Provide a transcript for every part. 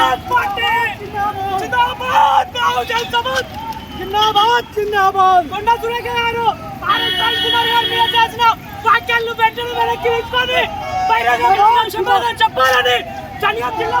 జిందాబాద్ party! జిందాబాద్ బహుజన్ సమాజ్! కొండ సురేఖ చేసిన వాక్యాలను వెంటనే వెనక్కి తీసుకొని బహిరంగ చెప్పాలని చనియా జిల్లా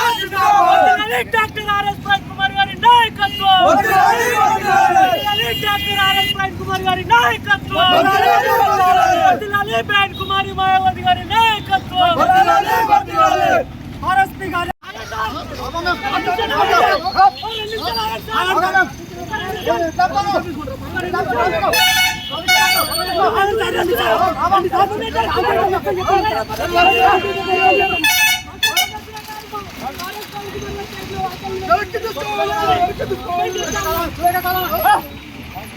కుమార్ గారి నాయకత్వం వర్ధిల్లాలి బ్రాండ్ కుమారి మాయావతి గారి నాయకత్వం ఆర్ఎస్పీ గారు లేదా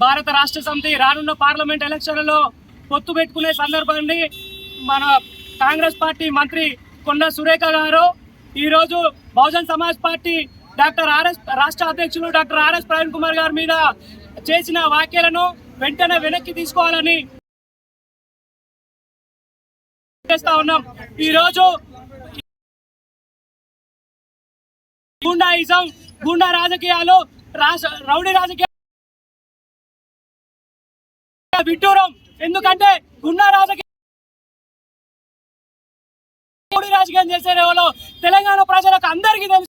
భారత రాష్ట్ర సమితి రానున్న పార్లమెంట్ ఎలక్షన్లలో పొత్తు పెట్టుకునే సందర్భాన్ని మన కాంగ్రెస్ పార్టీ మంత్రి కొండ సురేఖ గారు ఈరోజు Bahujan Samaj party doctor RS రాష్ట్ర అధ్యక్షులు డాక్టర్ ఆర్ఎస్ ప్రవీణ్ కుమార్ గారి మీద చేసిన వ్యాఖ్యలను వెంటనే వెనక్కి తీసుకోవాలని చేస్తా ఉన్నాం. ఈరోజు గుండాయిజం గుండా రాజకీయాలు రాష్ట్ర రౌడీ రాజకీయాలు విడ్డూరం. ఎందుకంటే గుండా రాజకీయ రౌడీ రాజకీయం చేసే వాళ్ళు తెలంగాణ ప్రజలకు అందరికీ తెలుసు.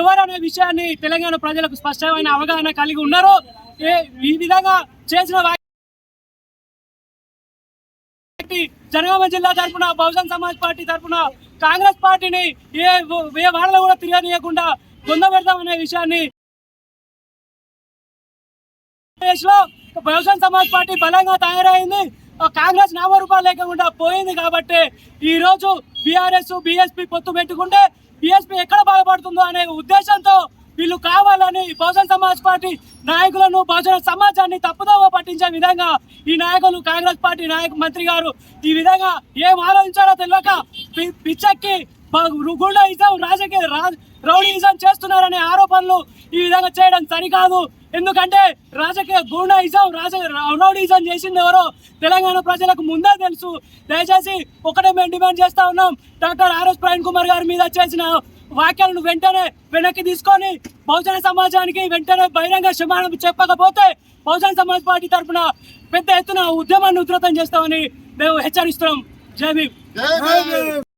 ఎవరనే విషయాన్ని తెలంగాణ ప్రజలకు స్పష్టమైన అవగాహన కలిగి ఉన్నారు ఈ విధంగా చేసిన జనగామ జిల్లా తరపున బహుజన్ సమాజ్ పార్టీ తరపున కాంగ్రెస్ పార్టీని ఏ ఏ వాళ్ళలో కూడా తిరగనీయకుండా పొందబెడతామనే విషయాన్ని లో బహుజన్ సమాజ్ పార్టీ బలంగా తయారైంది. కాంగ్రెస్ నామరూపాలు లేకుండా పోయింది కాబట్టి ఈ రోజు బీఆర్ఎస్ బీఎస్పీ పొత్తు పెట్టుకుంటే బీఎస్పీ ఎక్కడ బాధపడుతుందో అనే ఉద్దేశంతో వీళ్ళు కావాలని బహుజన్ సమాజ్ పార్టీ నాయకులను బహుజన సమాజాన్ని తప్పుదోవ పట్టించే విధంగా ఈ నాయకులు కాంగ్రెస్ పార్టీ నాయక మంత్రి గారు ఈ విధంగా ఏం ఆలోచించాలో తెలియక పిచ్చక్కి పిచ్చెక్కి ఇజం రాజకీయ రౌడీయిజం చేస్తున్నారనే ఆరోపణలు ఈ విధంగా చేయడం సరికాదు. ఎందుకంటే రాజకీయ గుండాయిజం రాజ రౌడీయిజం చేసింది ఎవరో తెలంగాణ ప్రజలకు ముందే తెలుసు. దయచేసి ఒకటే మేము డిమాండ్ చేస్తా ఉన్నాం. డాక్టర్ ఆర్ఎస్ ప్రవీణ్ కుమార్ గారి మీద చేసిన వ్యాఖ్యలను వెంటనే వెనక్కి తీసుకొని బహుజన సమాజానికి వెంటనే బహిరంగ క్షమాపణ చెప్పకపోతే బహుజన సమాజ్ పార్టీ తరఫున పెద్ద ఎత్తున ఉద్యమాన్ని ఉధృతం చేస్తామని మేము హెచ్చరిస్తున్నాం. జై భీమ్.